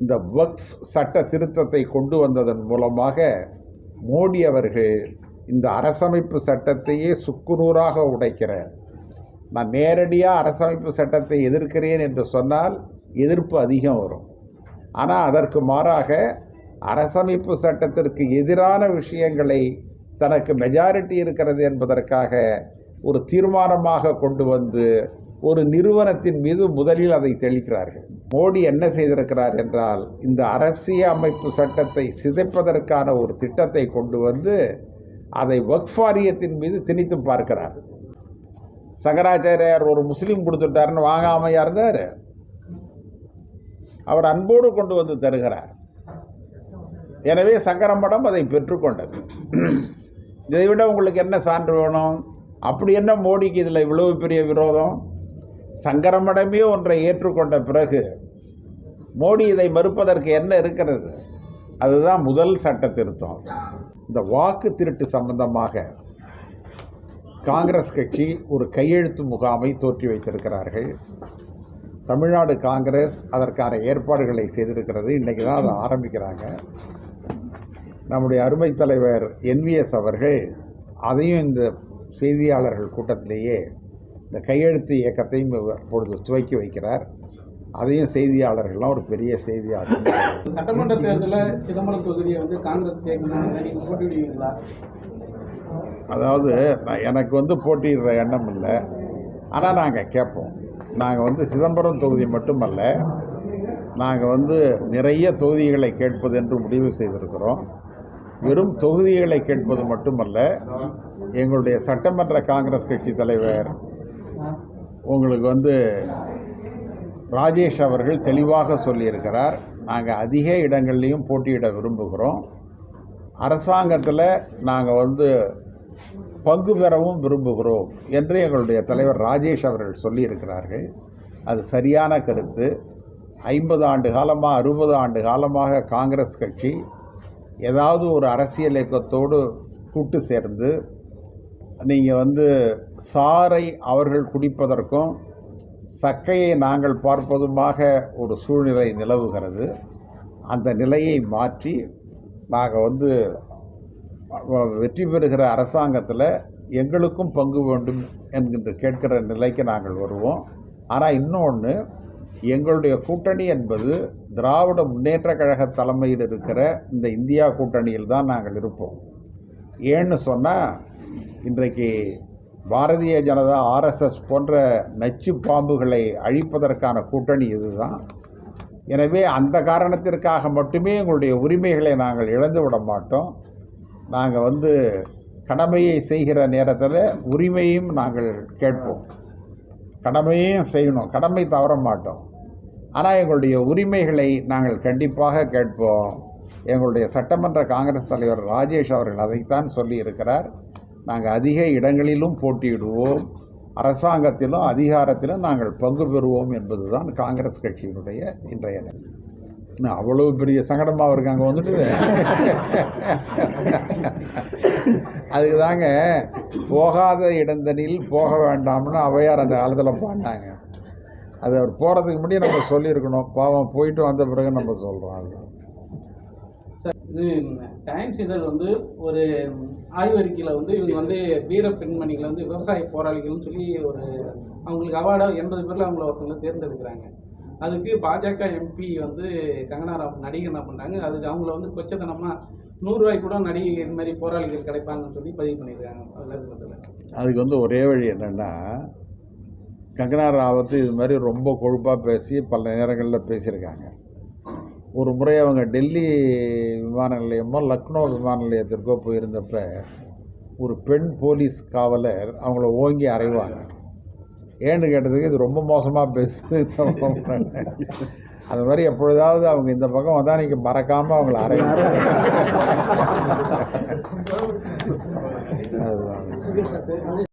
இந்த வக்ஃப் சட்ட திருத்தத்தை கொண்டு வந்ததன் மூலமாக மோடி அவர்கள் இந்த அரசமைப்பு சட்டத்தையே சுக்குநூறாக உடைக்கிற நான் நேரடியாக அரசமைப்பு சட்டத்தை எதிர்க்கிறேன் என்று சொன்னால் எதிர்ப்பு அதிகம் வரும். ஆனால் அதற்கு மாறாக அரசமைப்பு சட்டத்திற்கு எதிரான விஷயங்களை தனக்கு மெஜாரிட்டி இருக்கிறது என்பதற்காக ஒரு தீர்மானமாக கொண்டு வந்து ஒரு நிறுவனத்தின் மீது முதலில் அதை தெளிக்கிறார்கள். மோடி என்ன செய்திருக்கிறார் என்றால் இந்த அரசிய அமைப்பு சட்டத்தை சிதைப்பதற்கான ஒரு திட்டத்தை கொண்டு வந்து அதை வக்ஃப் வாரியத்தின் மீது திணித்து பார்க்கிறார். சங்கராச்சாரியார் ஒரு முஸ்லீம் கொடுத்துட்டாருன்னு வாங்காமையா இருந்தார்? அவர் அன்போடு கொண்டு வந்து தருகிறார். எனவே சங்கரமடம் அதை பெற்றுக்கொண்டது இதை விட உங்களுக்கு என்ன சான்று வேணும்? அப்படி என்ன மோடிக்கு இதில் இவ்வளவு பெரிய விரோதம்? சங்கரமடமே ஒன்றை ஏற்றுக்கொண்ட பிறகு மோடி இதை மறுப்பதற்கு என்ன இருக்கிறது? அதுதான் முதல் சட்ட திருத்தம். இந்த வாக்கு திருட்டு சம்பந்தமாக காங்கிரஸ் கட்சி ஒரு கையெழுத்து முகாமை தோற்றி வைத்திருக்கிறார்கள். தமிழ்நாடு காங்கிரஸ் அதற்கான ஏற்பாடுகளை செய்திருக்கிறது. இன்றைக்கி தான் அதை ஆரம்பிக்கிறாங்க. நம்முடைய அருமை தலைவர் என்விஎஸ் அவர்கள் அதையும் இந்த செய்தியாளர்கள் கூட்டத்திலேயே இந்த கையெழுத்து இயக்கத்தையும் அப்பொழுது துவக்கி வைக்கிறார். அதையும் செய்தியாளர்கள்லாம் ஒரு பெரிய செய்தியாளர். சட்டமன்ற தேர்தலில் சிதம்பரம் தொகுதியை வந்து காங்கிரஸ் போட்டியிடுவீங்களா? அதாவது எனக்கு வந்து போட்டியிடுற எண்ணம் இல்லை. ஆனால் நாங்கள் கேட்போம். நாங்கள் வந்து சிதம்பரம் தொகுதி மட்டுமல்ல நாங்கள் வந்து நிறைய தொகுதிகளை கேட்பது என்று முடிவு செய்திருக்கிறோம். வெறும் தொகுதிகளை கேட்பது மட்டுமல்ல எங்களுடைய சட்டமன்ற காங்கிரஸ் கட்சி தலைவர் உங்களுக்கு வந்து ராஜேஷ் அவர்கள் தெளிவாக சொல்லியிருக்கிறார். நாங்கள் அதிக இடங்கள்லையும் போட்டியிட விரும்புகிறோம். அரசாங்கத்தில் நாங்கள் வந்து பங்கு பெறவும் விரும்புகிறோம் என்று எங்களுடைய தலைவர் ராஜேஷ் அவர்கள் சொல்லியிருக்கிறார்கள். அது சரியான கருத்து. ஐம்பது ஆண்டு காலமாக அறுபது ஆண்டு காலமாக காங்கிரஸ் கட்சி ஏதாவது ஒரு அரசியல் இயக்கத்தோடு கூட்டு சேர்ந்து நீங்கள் வந்து சாறை அவர்கள் குடிப்பதற்கும் சக்கையை நாங்கள் பார்ப்பதுமாக ஒரு சூழ்நிலை நிலவுகிறது. அந்த நிலையை மாற்றி நாங்கள் வந்து வெற்றி பெறுகிற அரசாங்கத்தில் எங்களுக்கும் பங்கு வேண்டும் என்கின்ற கேட்கிற நிலைக்கு நாங்கள் வருவோம். ஆனால் இன்னொன்று எங்களுடைய கூட்டணி என்பது திராவிட முன்னேற்ற கழக தலைமையில் இருக்கிற இந்த இந்தியா கூட்டணியில் தான் நாங்கள் இருப்போம். ஏன்னு சொன்னால் இன்றைக்கு பாரதிய ஜனதா ஆர்எஸ்எஸ் போன்ற நச்சு பாம்புகளை அழிப்பதற்கான கூட்டணி இதுதான். எனவே அந்த காரணத்திற்காக மட்டுமே எங்களுடைய உரிமைகளை நாங்கள் இழந்து விட மாட்டோம். நாங்கள் வந்து கடமையை செய்கிற நேரத்தில் உரிமையும் நாங்கள் கேட்போம். கடமையும் செய்யணும். கடமை தவற மாட்டோம். ஆனால் எங்களுடைய உரிமைகளை நாங்கள் கண்டிப்பாக கேட்போம். எங்களுடைய சட்டமன்ற காங்கிரஸ் தலைவர் ராஜேஷ் அவர்கள் அதைத்தான் சொல்லியிருக்கிறார். நாங்கள் அதிக இடங்களிலும் போட்டியிடுவோம். அரசாங்கத்திலும் அதிகாரத்திலும் நாங்கள் பங்கு பெறுவோம் என்பதுதான் காங்கிரஸ் கட்சியினுடைய இன்றைய நிலை. இன்னும் அவ்வளவு பெரிய சங்கடமாக இருக்கு அங்கே வந்துட்டு. அதுக்கு தாங்க போகாத இடந்தனில் போக வேண்டாம்னு அவையார் அந்த காலத்தில் பாண்டாங்க அது அவர் போகிறதுக்கு முன்னாடி நம்ம சொல்லியிருக்கணும். பாவம் போயிட்டு வந்த பிறகு நம்ம சொல்கிறோம் அதுதான் இது டைம்ஸ் இதழ் வந்து ஒரு ஆய்வறிக்கையில் வந்து இவங்க வந்து வீர பெண்மணிகளை வந்து விவசாய போராளிகள்னு சொல்லி ஒரு அவங்களுக்கு அவார்டாக எண்பது பேரில் அவங்கள ஒருத்தவங்க தேர்ந்தெடுக்கிறாங்க. அதுக்கு பாஜக எம்பி வந்து கங்கனா ராவ் நடிகர் என்ன பண்ணுறாங்க அதுக்கு அவங்கள வந்து கொச்சத்தனமாக நூறுரூவாய்க்கு கூட நடிகை இந்த மாதிரி போராளிகள் கிடைப்பாங்கன்னு சொல்லி பதிவு பண்ணியிருக்காங்க. அதுக்கு வந்து ஒரே வழி என்னென்னா கங்கனா ராவத்து இது மாதிரி ரொம்ப கொழுப்பாக பேசி பல நேரங்களில் பேசியிருக்காங்க. ஒரு முறை அவங்க டெல்லி விமான நிலையமோ லக்னோ விமான நிலையத்திற்கோ போயிருந்தப்ப ஒரு பெண் போலீஸ் காவலர் அவங்கள ஓங்கி அறைவாங்க. ஏன்னு கேட்டதுக்கு இது ரொம்ப மோசமாக பேசுது. அது மாதிரி எப்பொழுதாவது அவங்க இந்த பக்கம் வந்தால் நீங்கள் மறக்காமல் அவங்கள அறைவாங்க அதுதான்